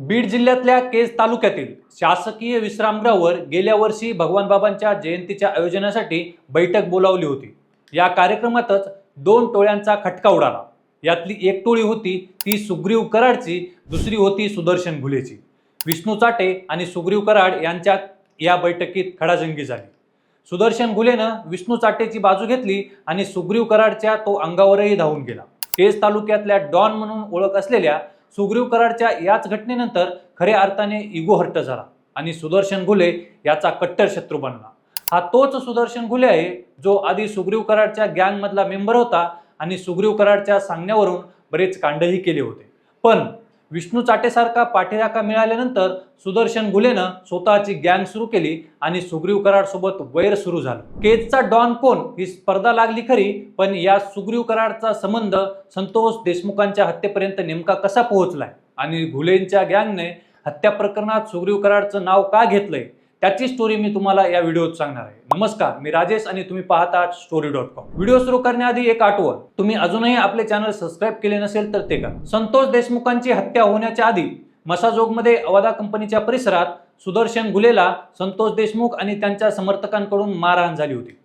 बीड जिल्ह्यातल्या केज तालुक्यातील शासकीय विश्रामगृहावर गेल्या वर्षी भगवान बाबांच्या जयंतीच्या आयोजनासाठी बैठक बोलावली होती. या कार्यक्रमातच दोन टोळ्यांचा खटका उडाला. यातली एक टोळी होती ती सुग्रीव कराडची दुसरी होती सुदर्शन घुलेची. विष्णू चाटे आणि सुग्रीव कराड यांच्यात या बैठकीत खडाजंगी झाली. सुदर्शन घुलेनं विष्णू चाटेची बाजू घेतली आणि सुग्रीव कराडच्या तो अंगावरही धावून गेला. केज तालुक्यातल्या डॉन म्हणून ओळख असलेल्या सुग्रीव कराडच्या याच घटनेनंतर खऱ्या अर्थाने इगो हट्ट झाला आणि सुदर्शन घुले याचा कट्टर शत्रू बनला. हा तोच सुदर्शन घुले आहे जो आधी सुग्रीव कराडच्या गँगमधला मेंबर होता आणि सुग्रीव कराडच्या सांगण्यावरून बरेच कांडही केले होते. पण विष्णू चाटेसारखा पाठीराखा मिळाल्यानंतर सुदर्शन गुलेनं स्वतःची गँग सुरू केली आणि सुग्रीव कराड सोबत वैर सुरू झालं. केजचा डॉन कोण ही स्पर्धा लागली खरी पण या सुग्रीव कराडचा संबंध संतोष देशमुखांच्या हत्येपर्यंत नेमका कसा पोहोचलाय? आणि घुलेंच्या गँगने हत्या प्रकरणात सुग्रीव कराडचं नाव का घेतलंय? त्याची स्टोरी मी तुम्हाला या व्हिडिओत सांगणार आहे. नमस्कार मी राजेश आणि तुम्ही पाहता स्टोरी डॉट कॉम व्हिडिओ सुरू करण्याआधी एक आठवण. तुम्ही अजूनही आपले चॅनल सबस्क्राईब केले नसेल तर ते करा. संतोष देशमुखांची हत्या होण्याच्या आधी मसाजोगमध्ये अवादा कंपनीच्या परिसरात सुदर्शन गुलेला संतोष देशमुख आणि त्यांच्या समर्थकांकडून मारहाण झाली होती.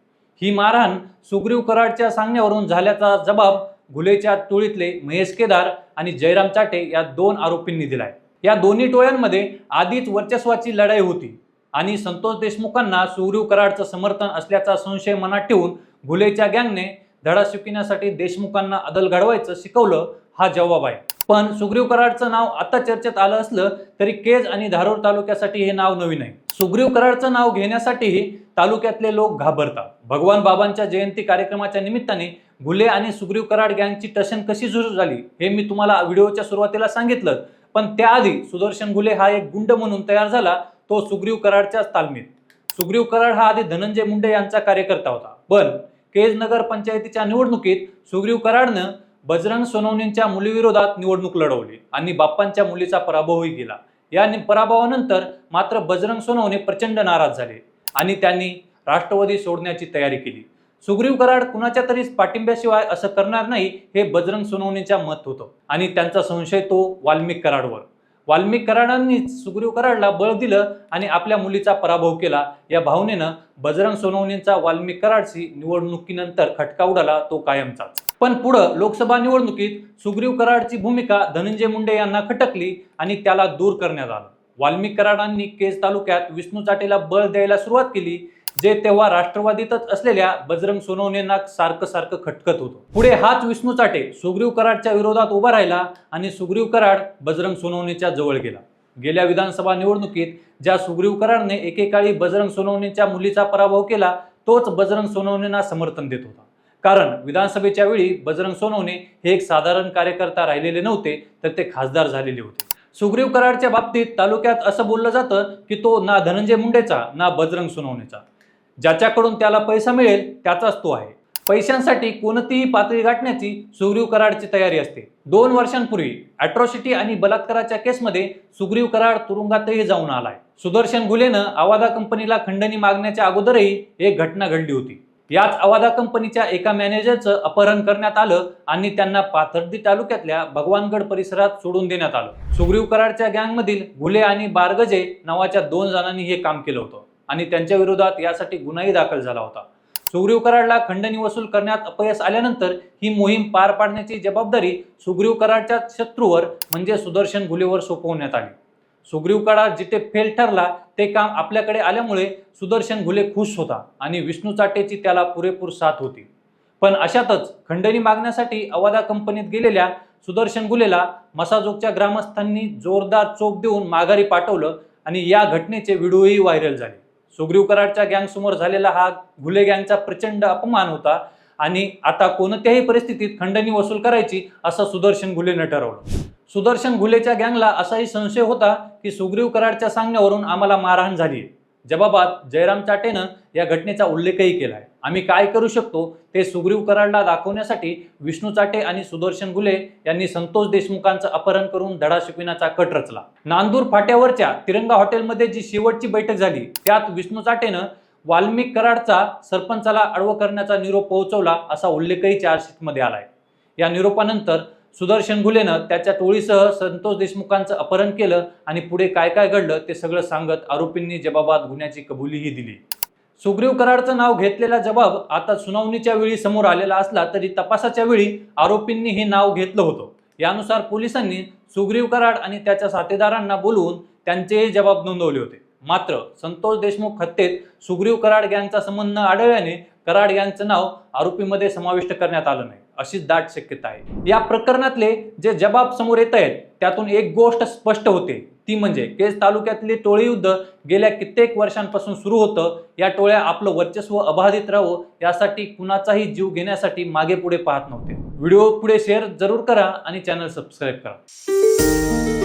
ही मारहाण सुग्रीव कराडच्या सांगण्यावरून झाल्याचा जबाब गुलेच्या टोळीतले महेश केदार आणि जयराम चाटे या दोन आरोपींनी दिलाय. या दोन्ही टोळ्यांमध्ये आधीच वर्चस्वाची लढाई होती. आणि संतोष देशमुखांना सुग्रीव कराडचं समर्थन असल्याचा संशय मनात ठेवून घुलेच्या गँगने धडा शिकविण्यासाठी देशमुखांना अदल घडवायचं शिकवलं हा जवाब आहे. पण सुग्रीव कराडचं नाव आता चर्चेत आलं असलं तरी केज आणि धारोर तालुक्यासाठी हे नाव नवीन आहे. सुग्रीव कराडचं नाव घेण्यासाठीही तालुक्यातले लोक घाबरतात. भगवान बाबांच्या जयंती कार्यक्रमाच्या निमित्ताने घुले आणि सुग्रीव कराड गँगची टशन कशी सुरू झाली हे मी तुम्हाला व्हिडिओच्या सुरुवातीला सांगितलं. पण त्याआधी सुदर्शन घुले हा एक गुंड म्हणून तयार झाला तो सुग्रीव कराडच्याच तालमीत. सुग्रीव कराड हा आधी धनंजय मुंडे यांचा कार्यकर्ता होता. पण केज नगर पंचायतीच्या निवडणुकीत सुग्रीव कराडनं बजरंग सोनवणींच्या मुलीविरोधात निवडणूक लढवली आणि बाप्पांच्या मुलीचा पराभवही केला. या पराभवानंतर मात्र बजरंग सोनवणे प्रचंड नाराज झाले आणि त्यांनी राष्ट्रवादी सोडण्याची तयारी केली. सुग्रीव कराड कुणाच्या तरी पाठिंब्याशिवाय असं करणार नाही हे बजरंग सोनवणेच्या मत होतं. आणि त्यांचा संशय तो वाल्मिक कराडवर. वाल्मिक कराडांनीच सुग्रीव कराडला बळ दिलं आणि आपल्या मुलीचा पराभव केला. या भावनेनं बजरंग सोनवणेंचा वाल्मिक कराडशी निवडणुकीनंतर खटका उडाला तो कायमचाच पण पुढं लोकसभा निवडणुकीत सुग्रीव कराडची भूमिका धनंजय मुंडे यांना खटकली आणि त्याला दूर करण्यात आलं. वाल्मिक कराडांनी केज तालुक्यात विष्णू चाटेला बळ द्यायला सुरुवात केली. जे तेव्हा राष्ट्रवादीतच असलेल्या बजरंग सोनवणेंना सारखं सारखं खटकत होतं. पुढे हाच विष्णू चाटे सुग्रीव कराडच्या विरोधात उभा राहिला आणि सुग्रीव कराड बजरंग सोनवणेच्या जवळ गेला. गेल्या विधानसभा निवडणुकीत ज्या सुग्रीव कराडने एकेकाळी बजरंग सोनवणेच्या मुलीचा पराभव केला तोच बजरंग सोनवणेंना समर्थन देत होता. कारण विधानसभेच्या वेळी बजरंग सोनवणे हे एक साधारण कार्यकर्ता राहिलेले नव्हते तर ते खासदार झालेले होते. सुग्रीव कराडच्या बाबतीत तालुक्यात असं बोललं जातं की तो ना धनंजय मुंडेचा ना बजरंग सोनवणेचा. ज्याच्याकडून त्याला पैसा मिळेल त्याचाच तो आहे. पैशांसाठी कोणतीही पातळी गाठण्याची सुग्रीव कराडची तयारी असते. दोन वर्षांपूर्वी अॅट्रॉसिटी आणि बलात्काराच्या केसमध्ये सुग्रीव कराड तुरुंगातही जाऊन आलाय. सुदर्शन गुलेनं आवादा कंपनीला खंडणी मागण्याच्या अगोदरही एक घटना घडली होती. याच आवादा कंपनीच्या एका मॅनेजरचं अपहरण करण्यात आलं आणि त्यांना पाथर्डी तालुक्यातल्या भगवानगड परिसरात सोडून देण्यात आलं. सुग्रीव कराडच्या गँगमधील घुले आणि बारगजे नावाच्या दोन जणांनी हे काम केलं होतं. आणि त्यांच्या विरोधात यासाठी गुन्हाही दाखल झाला होता. सुग्रीव कराडला खंडणी वसूल करण्यात अपयश आल्यानंतर ही मोहीम पार पाडण्याची जबाबदारी सुग्रीव कराडच्या शत्रूवर म्हणजे सुदर्शन घुलेवर सोपवण्यात आली. सुग्रीव कराड जिथे फेल ठरला ते काम आपल्याकडे आल्यामुळे सुदर्शन घुले खुश होता आणि विष्णू चाटेची त्याला पुरेपूर साथ होती. पण अशातच खंडणी मागण्यासाठी अवादा कंपनीत गेलेल्या सुदर्शन गुलेला मसाजोगच्या ग्रामस्थांनी जोरदार चोप देऊन माघारी पाठवलं आणि या घटनेचे व्हिडिओही व्हायरल झाले. सुग्रीव कराडच्या गँग समोर झालेला हा घुले गँगचा प्रचंड अपमान होता आणि आता कोणत्याही परिस्थितीत खंडणी वसूल करायची असं सुदर्शन घुलेनं ठरवलं. सुदर्शन घुलेच्या गँगला असाही संशय होता की सुग्रीव कराडच्या सांगण्यावरून आम्हाला मारहाण झाली जबाबात जयराम चाटेनं या घटनेचा उल्लेखही केला आहे आम्ही काय करू शकतो ते सुग्रीव कराडला दाखवण्यासाठी विष्णू चाटे आणि सुदर्शन गुले यांनी संतोष देशमुखांचं अपहरण करून धडा शिकविण्याचा कट रचला. नांदूर फाट्यावरच्या तिरंगा हॉटेलमध्ये जी शेवटची बैठक झाली त्यात विष्णू चाटेनं वाल्मिक कराडचा सरपंचाला अडवं करण्याचा निरोप पोहोचवला असा उल्लेखही चार्जशीटमध्ये आलाय. या निरोपानंतर सुदर्शन घुलेनं त्याच्या टोळीसह संतोष देशमुखांचं अपहरण केलं आणि पुढे काय काय घडलं ते सगळं सांगत आरोपींनी जबाबात गुन्ह्याची कबुलीही दिली. सुग्रीव कराडचं नाव घेतलेला जबाब आता सुनावणीच्या वेळी समोर आलेला असला तरी तपासाच्या वेळी आरोपींनी हे नाव घेतलं होतं. यानुसार पोलिसांनी सुग्रीव कराड आणि त्याच्या साथीदारांना बोलवून त्यांचेही जबाब नोंदवले होते. मात्र संतोष देशमुख हत्येत सुग्रीव कराड यांचा संबंध आढळल्याने कराड यांचं नाव आरोपीमध्ये समाविष्ट करण्यात आलं नाही. अशी दाट शक्यता आहे. या प्रकरणातले जे जबाब समोर येत आहेत त्यातून एक गोष्ट स्पष्ट होते. ती म्हणजे केज तालुक्यातले टोळी युद्ध गेल्या कित्येक वर्षांपासून सुरू होतं. या टोळ्या आपलं वर्चस्व अबाधित राहावं यासाठी कुणाचाही जीव घेण्यासाठी मागे पुढे पाहत नव्हते. व्हिडिओ पुढे शेअर जरूर करा आणि चॅनल सबस्क्राईब करा.